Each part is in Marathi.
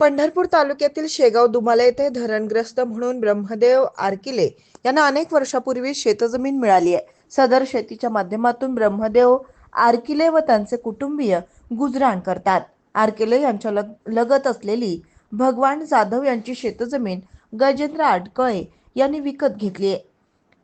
पंढरपूर तालुक्यातील शेगाव दुमाला येथे धरणग्रस्त म्हणून ब्रह्मदेव आरकिले यांना अनेक वर्षापूर्वी शेतजमीन मिळाली आहे. सदर शेतीच्या माध्यमातून ब्रह्मदेव आरकिले व त्यांचे कुटुंबीय गुजराण करतात. आरकिले यांच्या लग लगत असलेली भगवान जाधव यांची शेतजमीन गजेंद्र आडकळे यांनी विकत घेतली आहे.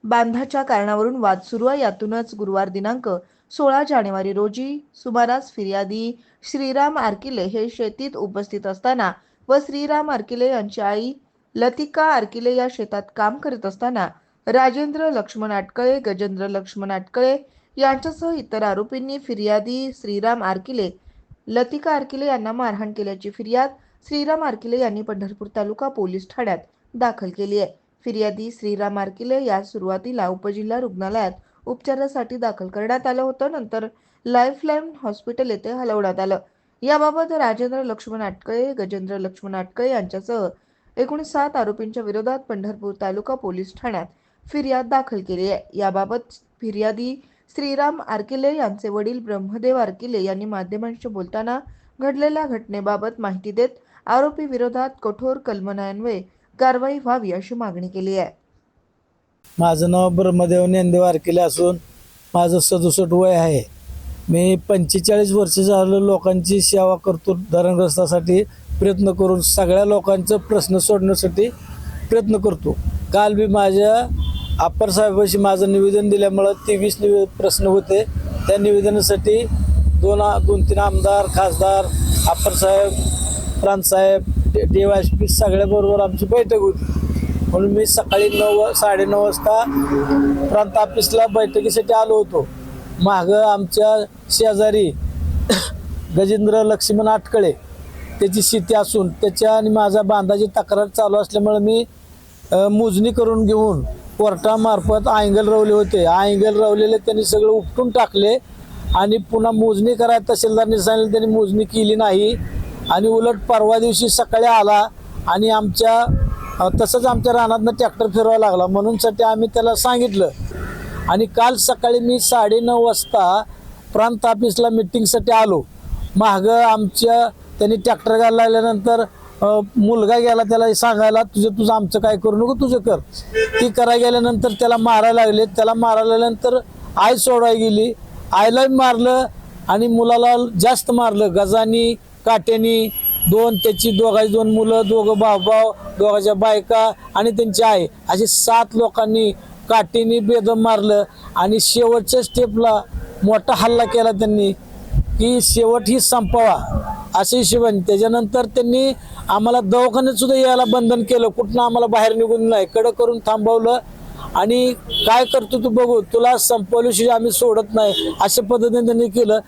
बांधाच्या कारणावरून वाद सुरू आहे. यातूनच गुरुवार दिनांक सोळा जानेवारी रोजी सुमारास फिर्यादी श्रीराम आर्किले हे शेतीत उपस्थित असताना व श्रीराम आर्किले यांची आई लतिका आर्किले या शेतात काम करीत असताना राजेंद्र लक्ष्मण आटकळे गजेंद्र लक्ष्मण आटकळे यांच्यासह इतर आरोपींनी फिर्यादी श्रीराम आरकिले लतिका आर्किले यांना मारहाण केल्याची फिर्याद श्रीराम आर्किले यांनी पंढरपूर तालुका पोलीस ठाण्यात दाखल केली आहे. फिर्यादी श्रीराम आर्किले या सुरुवातीला उपजिल्हा रुग्णालयात उपचारासाठी दाखल करण्यात आलं होतं. नंतर लाईफलाईन हॉस्पिटल येथे हलवण्यात आलं. याबाबत राजेंद्र लक्ष्मण आटकळे गजेंद्र लक्ष्मण आटकळे यांच्यासह एकूण सात आरोपींच्या विरोधात पंढरपूर तालुका पोलीस ठाण्यात फिर्याद दाखल केली आहे. याबाबत फिर्यादी श्रीराम आरकिले यांचे वडील ब्रह्मदेव आरकिले यांनी माध्यमांशी बोलताना घडलेल्या घटनेबाबत माहिती देत आरोपी विरोधात कठोर कलमन्वये कारवाई व्हावी अशी मागणी केली आहे. माझं नाव ब्रह्मदेव ज्ञानदेव आरकेले असून माझं सदुसष्ट वय आहे. मी पंचेचाळीस वर्ष झालं लोकांची सेवा करतो धरणग्रस्तासाठी प्रयत्न करून सगळ्या लोकांचं प्रश्न सोडण्यासाठी प्रयत्न करतो. काल मी माझ्या अप्पर साहेबाशी माझं निवेदन दिल्यामुळं तेवीस निवे प्रश्न होते. त्या निवेदनासाठी दोन दोन तीन आमदार खासदार अप्पर साहेब प्रांतसाहेब डी वाय पी सगळ्याबरोबर आमची बैठक होती. म्हणून मी सकाळी नऊ वा- साडेनऊ वाजता प्रांत ऑफिसला बैठकीसाठी आलो होतो. मागं आमच्या शेजारी गजेंद्र लक्ष्मण आटकळे. त्याची शेती असून त्याच्या आणि माझा बांधाची तक्रार चालू असल्यामुळे मी मोजणी करून घेऊन कोर्टामार्फत अँगल रवले होते. अँगल रवलेले त्यांनी सगळं उपटून टाकले आणि पुन्हा मोजणी करायला तहसीलदारने सांगितलं त्यांनी मोजणी केली नाही. आणि उलट परवा दिवशी सकाळी आला आणि आमच्या तसंच आमच्या रानातनं ट्रॅक्टर फिरवायला लागला. म्हणूनसाठी आम्ही त्याला सांगितलं. आणि काल सकाळी मी साडेनऊ वाजता प्रांत ऑफिसला मिटिंगसाठी आलो. मागं आमच्या त्यांनी ट्रॅक्टर घालायला लागल्यानंतर मुलगा गेला त्याला सांगायला तुझं तुझं आमचं काय करू नको तुझं कर. ती करायला गेल्यानंतर त्याला मारायला लागले. त्याला मारायला लागल्यानंतर आई सोडवाय गेली. आईला मारलं आणि मुलाला जास्त मारलं. गजानी काट्यानी दोन त्याची दोघांची दोन मुलं दोघं भाऊ भाऊ दोघांच्या बायका आणि त्यांची आई. असे सात लोकांनी काठीने बेदम मारलं आणि शेवटच्या स्टेपला मोठा हल्ला केला त्यांनी की शेवट ही संपवा. असे हिशोबाने. त्याच्यानंतर त्यांनी आम्हाला दवाखान्यात सुद्धा यायला बंधन केलं. कुठनं आम्हाला बाहेर निघून नाही. कडक करून थांबवलं. आणि काय करतो तू बघू. तुला संपवल्याशिवाय आम्ही सोडत नाही. अशा पद्धतीने त्यांनी केलं.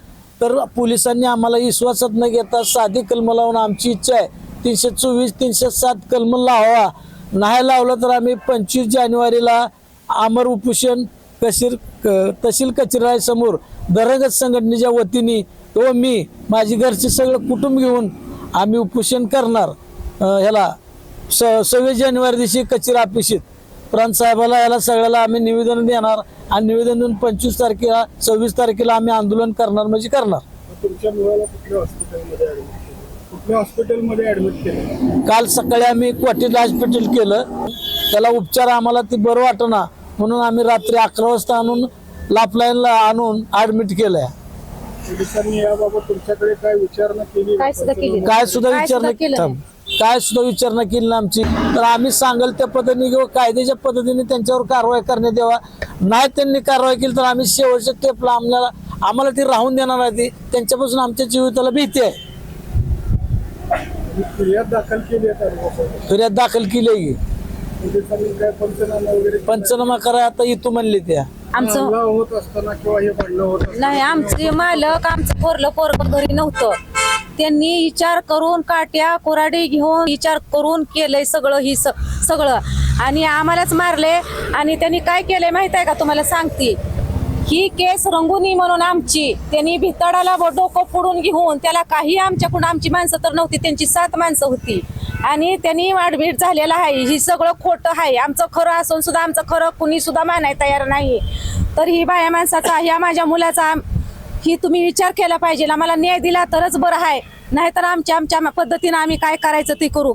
तर पोलिसांनी आम्हाला विश्वासात न घेता साधी कलम लावून आमची इच्छा आहे. तीनशे चोवीस तीनशे सात कलम लावा. नाही लावलं तर आम्ही पंचवीस जानेवारीला अमर उपोषण कशीर क- तहसील कचेरीसमोर दरंगत संघटनेच्या वतीने व मी माझी घरचे सगळं कुटुंब घेऊन आम्ही उपोषण करणार. ह्याला स सव्वीस जानेवारी दिवशी कचेरी अपेक्षित. प्रांत साहेबाला याला सगळ्याला आम्ही निवेदन देणार आणि निवेदन देऊन पंचवीस तारखेला सव्वीस तारखेला आम्ही आंदोलन करणार म्हणजे करणार. तुमच्या मुलाला कुठल्या हॉस्पिटलमध्ये ऍडमिट केलं? कुठल्या हॉस्पिटलमध्ये ऍडमिट केलं? काल सकाळी आम्ही क्वाटीला हॉस्पिटल केलं त्याला उपचार आम्हाला ती बरं वाटना म्हणून आम्ही रात्री अकरा वाजता आणून लापलाईनला आणून ऍडमिट केलंय. पोलिसांनी याबाबत तुमच्याकडे काय विचारणा केली? काय सुद्धा केली नाही. काय सुद्धा काय विचार सुद्धा नाही केलं थांब. काय सुद्धा विचारणा केली ना आमची. तर आम्ही सांगल त्या पद्धतीने किंवा कायद्याच्या पद्धतीने त्यांच्यावर कारवाई करण्यात यावा. नाही त्यांनी कारवाई केली तर आम्ही शेवटच्या टेपला आम्हाला आम्हाला ती राहून देणार आहे ती. त्यांच्यापासून आमच्या जीविताला भीती आहे. फिर्याद दाखल केली आहे तालुक्यात फिर्याद दाखल केली आहे की. पोलिसांनी काय पंचनामा करा आता येतो म्हणले त्या. आमचं होत असताना किंवा हे होत नाही आमचे मालक आमचं पोरलं पोरग घरी नव्हतं. त्यांनी विचार करून काट्या कोराडी घेऊन विचार करून केलंय सगळं ही स- सगळं. आणि आम्हालाच मारले. आणि त्यांनी काय केलंय माहीत आहे का तुम्हाला सांगते? ही केस रंगुनी म्हणून आमची. त्यांनी भितडाला डोकं फोडून घेऊन त्याला काही आमच्याकडून आमची माणसं तर नव्हती त्यांची सात माणसं होती. आणि त्यांनी वाढभीट झालेला आहे. ही सगळं खोटं आहे. आमचं खरं असून सुद्धा आमचं खरं कुणी सुद्धा मानाय तयार नाही. तर ही बाया माणसाचा ह्या माझ्या मुलाचा ही तुम्ही विचार केला पाहिजे आम्हाला न्याय दिला तरच बरं आहे. नाहीतर आमच्या आमच्या पद्धतीनं आम्ही काय करायचं ते करू.